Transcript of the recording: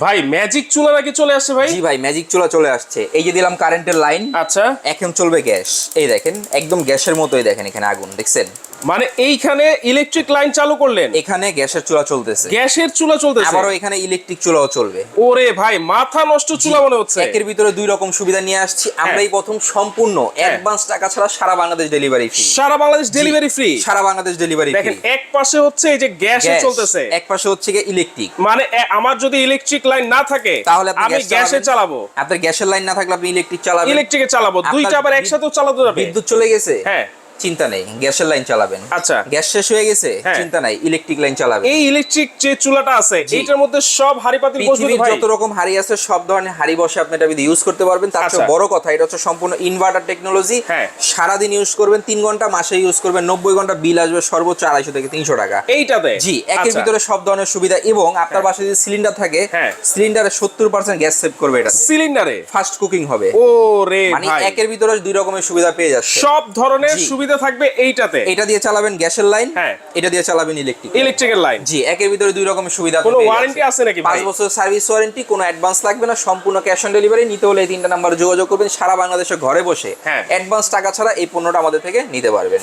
ভাই ম্যাজিক চুলা নাকি চলে আসছে ভাই? জি ভাই ম্যাজিক চুলা চলে আসছে। এই যে দিলাম কারেন্টের লাইন আচ্ছা। এখন চলবে গ্যাস। এই দেখেন একদম গ্যাসের মতোই দেখেন এখানে আগুন দেখছেন? মানে এইখানে ইলেকট্রিক লাইন চালু করলেন? এখানে গ্যাসের চুলা চলতেছে। গ্যাসের চুলা চলতেছে? আবারও এখানে ইলেকট্রিক চুলাও চলবে। ওরে ভাই মাথা নষ্ট চুলা মনে হচ্ছে। একের ভিতরে দুই রকম সুবিধা নিয়ে আসছি। আমরা এই প্রথম সম্পূর্ণ অ্যাডভান্স টাকা ছাড়া সারা বাংলাদেশ ডেলিভারি ফ্রি সারা বাংলাদেশ ডেলিভারি ফ্রি সারা বাংলাদেশ ডেলিভারি দেখেন এক পাশে হচ্ছে এই যে গ্যাসে চলতেছে। এক পাশে হচ্ছে গিয়ে ইলেকট্রিক মানে আমার যদি ইলেকট্রিক লাইন না থাকে তাহলে আমি গ্যাসে চালাবো। আপনার গ্যাসের লাইন না থাকলে আপনি ইলেকট্রিক চালাবেন। ইলেকট্রিকে চালাবো। দুইটা আবার একসাথেও চালাতে যাবে। বিদ্যুৎ চলে গেছে? হ্যাঁ। চিন্তা নেই গ্যাসের লাইন চালাবেন আচ্ছা। গ্যাস শেষ হয়ে গেছে হ্যাঁ। চিন্তা নাই ইলেকট্রিক লাইন চালাবেন এই ইলেকট্রিক যে চুলাটা আছে। এইটার মধ্যে সব হাড়ি পাতিল বসবে ভাই যত রকম হাড়ি আছে সব ধরনের হাড়ি বসে আপনি এটা ইউজ করতে পারবেন তার চেয়ে আচ্ছা। বড় কথা এটা হচ্ছে সম্পূর্ণ ইনভার্টার টেকনোলজি হ্যাঁ। সারাদিন ইউজ করবেন তিন ঘণ্টা মাসে ইউজ করবেন নব্বই ঘণ্টা বিল আসবে সর্বোচ্চ আড়াইশো থেকে তিনশো টাকা এইটাতে জি একের আচ্ছা। ভিতরে সব ধরনের সুবিধা এবং আপনার বাসায় যদি সিলিন্ডার থাকে হ্যাঁ। সিলিন্ডারে সত্তর পার্সেন্ট গ্যাস সেভ করবে এটা সিলিন্ডারে ফাস্ট কুকিং হবে ও রে মানে একের ভিতরে দুই রকমের সুবিধা পেয়ে যাচ্ছে সব ধরনের জি। সুবিধা থাকবে এইটাতে। এটা দিয়ে চালাবেন গ্যাসের লাইন হ্যাঁ। এটা দিয়ে চালাবেন ইলেকট্রিক ইলেকট্রিকের লাইন জি একের ভিতরে দুই রকমের সুবিধা কোনো ওয়ারেন্টি আছে নাকি পাঁচ বছর সার্ভিস ওয়ারেন্টি কোনো অ্যাডভান্স লাগবে না সম্পূর্ণ ক্যাশ অন ডেলিভারি নিতে হলে এই তিনটা নাম্বার যোগাযোগ করবেন সারা বাংলাদেশে ঘরে বসে হ্যাঁ। অ্যাডভান্স টাকা ছাড়া এই পণ্যটা আমাদের থেকে নিতে পারবেন।